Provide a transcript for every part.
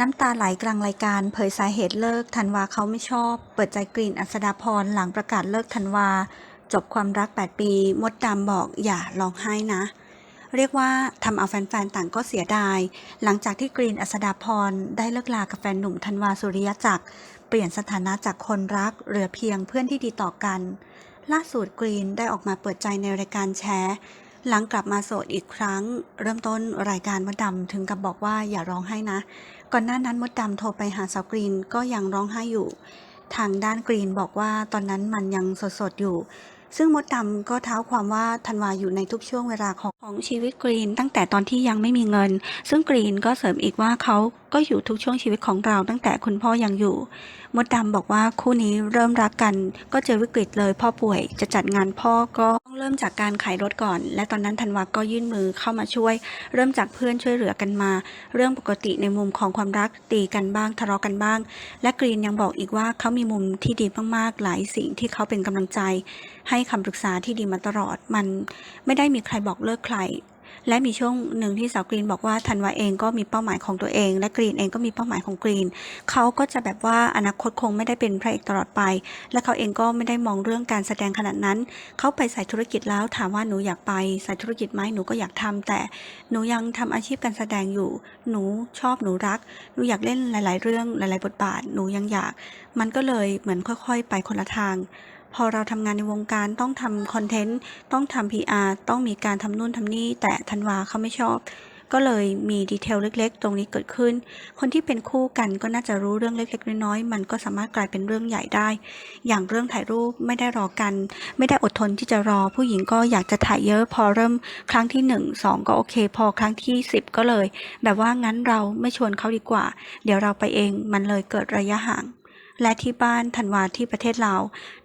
น้ำตาไหลกลางรายการเผยสาเหตุเลิกธันวาเขาไม่ชอบ เปิดใจกรีนอัศดาพรหลังประกาศเลิกธันวา จบความรัก 8 ปี มดดำบอกอย่าร้องไห้นะ เรียกว่าทำเอาแฟนๆ ต่างก็เสียดาย หลังจากที่กรีนอัศดาพรได้เลิกลากับแฟนหนุ่มธันวาสุริยจักร เปลี่ยนสถานะจากคนรักเหลือเพียงเพื่อนที่ดีต่อกัน ล่าสุดกรีนได้ออกมาเปิดใจในรายการแชร์ หลังกลับมาโสดอีกครั้ง เริ่มต้นรายการมดดำถึงกับบอกว่าอย่าร้องไห้นะ ก่อนหน้านั้นมดดำโทรไปหาสาวกรีนก็ยังร้องไห้อยู่ ทางด้านกรีนบอกว่าตอนนั้นมันยังสดๆอยู่ ซึ่งมดดำก็เท้าความว่าธันวาอยู่ในทุกช่วงเวลาของของชีวิตกรีน ตั้งแต่ตอนที่ยังไม่มีเงิน ซึ่งกรีนก็เสริมอีกว่าเขาก็อยู่ทุกช่วงชีวิตของเราตั้งแต่คุณพ่อยังอยู่ มดดำบอกว่าคู่นี้เริ่มรักกัน ก็เจอวิกฤตเลยพ่อป่วยจะจัดงานพ่อก็ต้องเริ่มจากการขายรถก่อน และตอนนั้นธันวาก็ยื่นมือเข้ามาช่วย เริ่มจากเพื่อนช่วยเหลือกันมา เรื่องปกติในมุมของความรักตีกันบ้างทะเลาะกันบ้าง และกรีนยังบอกอีกว่าเขามีมุมที่ดีมากๆหลายสิ่งที่เขาเป็นกำลังใจ ให้คำปรึกษาที่ดีมาตลอดมันไม่ได้มีใครบอกเลิกใคร และมีช่วงหนึ่งที่สาวกรีนบอกว่าธันวาเองก็มีเป้าหมายของตัวเอง และกรีนเองก็มีเป้าหมายของกรีนเขาก็จะแบบว่าอนาคตคงไม่ได้เป็นพระเอกตลอดไป และเขาเองก็ไม่ได้มองเรื่องการแสดงขนาดนั้น เขาไปสายธุรกิจแล้วถามว่าหนูอยากไปสายธุรกิจไหมหนูก็อยากทำแต่หนูยังทำอาชีพการแสดงอยู่ หนูชอบหนูรัก หนูอยากเล่นหลาย ๆ เรื่องหลาย ๆ บทบาท หนูยังอยาก มันก็เลยเหมือนค่อย ๆ ไปคนละทาง พอเราทำงานในวงการต้องทำคอนเทนต์ ต้องทำ PR ต้องมีการทำนู่นทำนี่ แต่ธันวาเขาไม่ชอบ ก็เลยมีดีเทลเล็ก ๆ ตรงนี้เกิดขึ้น คนที่เป็นคู่กันก็น่าจะรู้เรื่องเล็ก ๆ น้อยๆมันก็สามารถกลายเป็นเรื่องใหญ่ได้ อย่างเรื่องถ่ายรูปไม่ได้รอกัน ไม่ได้อดทนที่จะรอ ผู้หญิงก็อยากจะถ่ายเยอะ พอเริ่มครั้งที่ 1 2 ก็โอเค พอครั้งที่ 10 ก็เลย แบบว่างั้นเราไม่ชวนเขาดีกว่า เดี๋ยวเราไปเองมันเลยเกิดระยะห่าง และที่บ้านธันวาที่ประเทศลาว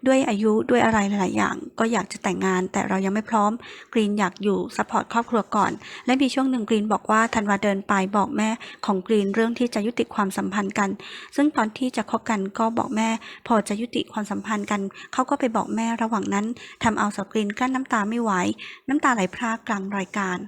ด้วยอายุด้วยอะไรหลาย ๆ อย่าง ก็อยากจะแต่งงาน แต่เรายังไม่พร้อมกรีนอยากอยู่ซัพพอร์ตครอบครัวก่อน และมีช่วงหนึ่งกรีนบอกว่าธันวาเดินไปบอกแม่ของกรีนเรื่องที่จะยุติความสัมพันธ์กัน ซึ่งตอนที่จะคบกันก็บอกแม่ พอจะยุติความสัมพันธ์กันเขาก็ไปบอกแม่ระหว่างนั้นทำเอาสาวกรีนกลั้นน้ำตาไม่ไหวน้ำตาไหลพรากกลางรายการ